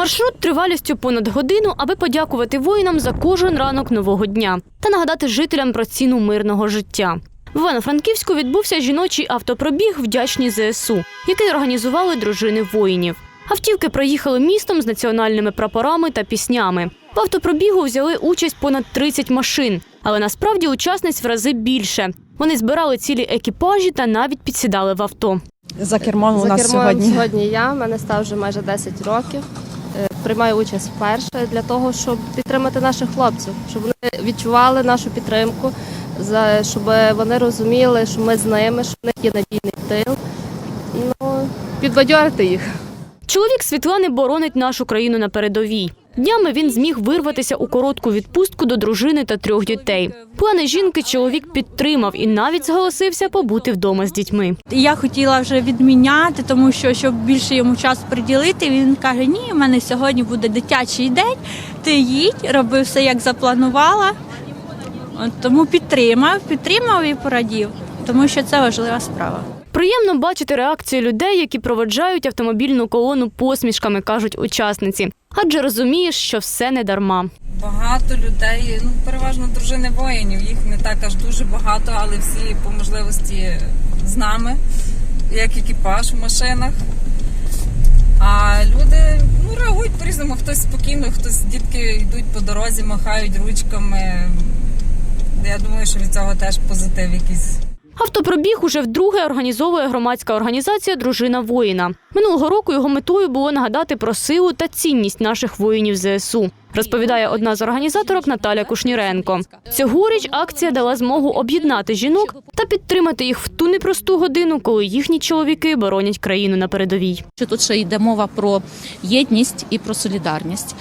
Маршрут тривалістю понад годину, аби подякувати воїнам за кожен ранок нового дня та нагадати жителям про ціну мирного життя. В Івано-Франківську відбувся жіночий автопробіг вдячні ЗСУ, який організували дружини воїнів. Автівки проїхали містом з національними прапорами та піснями. В автопробігу взяли участь понад 30 машин, але насправді учасниць в рази більше. Вони збирали цілі екіпажі та навіть підсідали в авто. За кермом у За нас кермом сьогодні. сьогодні я, мене став вже майже 10 років. Приймаю участь вперше для того, щоб підтримати наших хлопців, щоб вони відчували нашу підтримку, за- щоб вони розуміли, що ми з ними, що в них є надійний тил. Ну, підбадьорити їх. Чоловік Світлани боронить нашу країну на передовій. Днями він зміг вирватися у коротку відпустку до дружини та трьох дітей. Плани жінки чоловік підтримав і навіть зголосився побути вдома з дітьми. Я хотіла вже відміняти, тому що щоб більше йому часу приділити. Він каже: Ні, у мене сьогодні буде дитячий день. Ти їдь, роби все як запланувала. Тому підтримав, підтримав і порадів, тому що це важлива справа. Приємно бачити реакцію людей, які проводжають автомобільну колону посмішками, кажуть учасниці. Адже розумієш, що все не дарма. Багато людей, ну переважно дружини воїнів. Їх не так аж дуже багато, але всі по можливості з нами, як екіпаж в машинах. А люди ну, реагують по-різному. Хтось спокійно, хтось дітки йдуть по дорозі, махають ручками. Я думаю, що від цього теж позитив якийсь. Автопробіг уже вдруге організовує громадська організація Дружина воїна. Минулого року його метою було нагадати про силу та цінність наших воїнів ЗСУ. Розповідає одна з організаторок Наталя Кушніренко. Цьогоріч акція дала змогу об'єднати жінок та підтримати їх в ту непросту годину, коли їхні чоловіки боронять країну на передовій. що тут ще йде мова про єдність і про солідарність.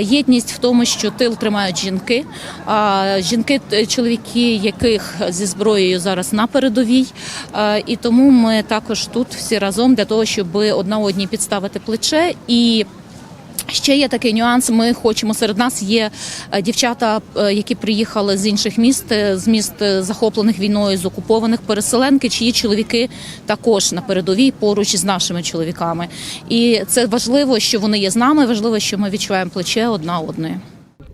Єдність в тому, що тил тримають жінки, а, жінки, чоловіки, яких зі зброєю зараз на передовій. І тому ми також тут всі разом для того, щоб одна одній підставити плече і. Ще є такий нюанс. Ми хочемо серед нас є е, дівчата, е, які приїхали з інших міст, е, з міст захоплених війною, з окупованих переселенки, чиї чоловіки також на передовій поруч з нашими чоловіками. І це важливо, що вони є з нами. Важливо, що ми відчуваємо плече одна одної.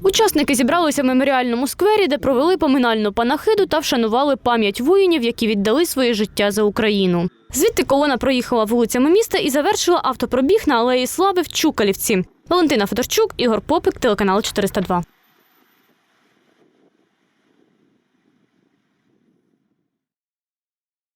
Учасники зібралися в меморіальному сквері, де провели поминальну панахиду та вшанували пам'ять воїнів, які віддали своє життя за Україну. Звідти колона проїхала вулицями міста і завершила автопробіг на алеї Слави в Чукалівці. Валентина Федорчук, Ігор Попик, телеканал 402.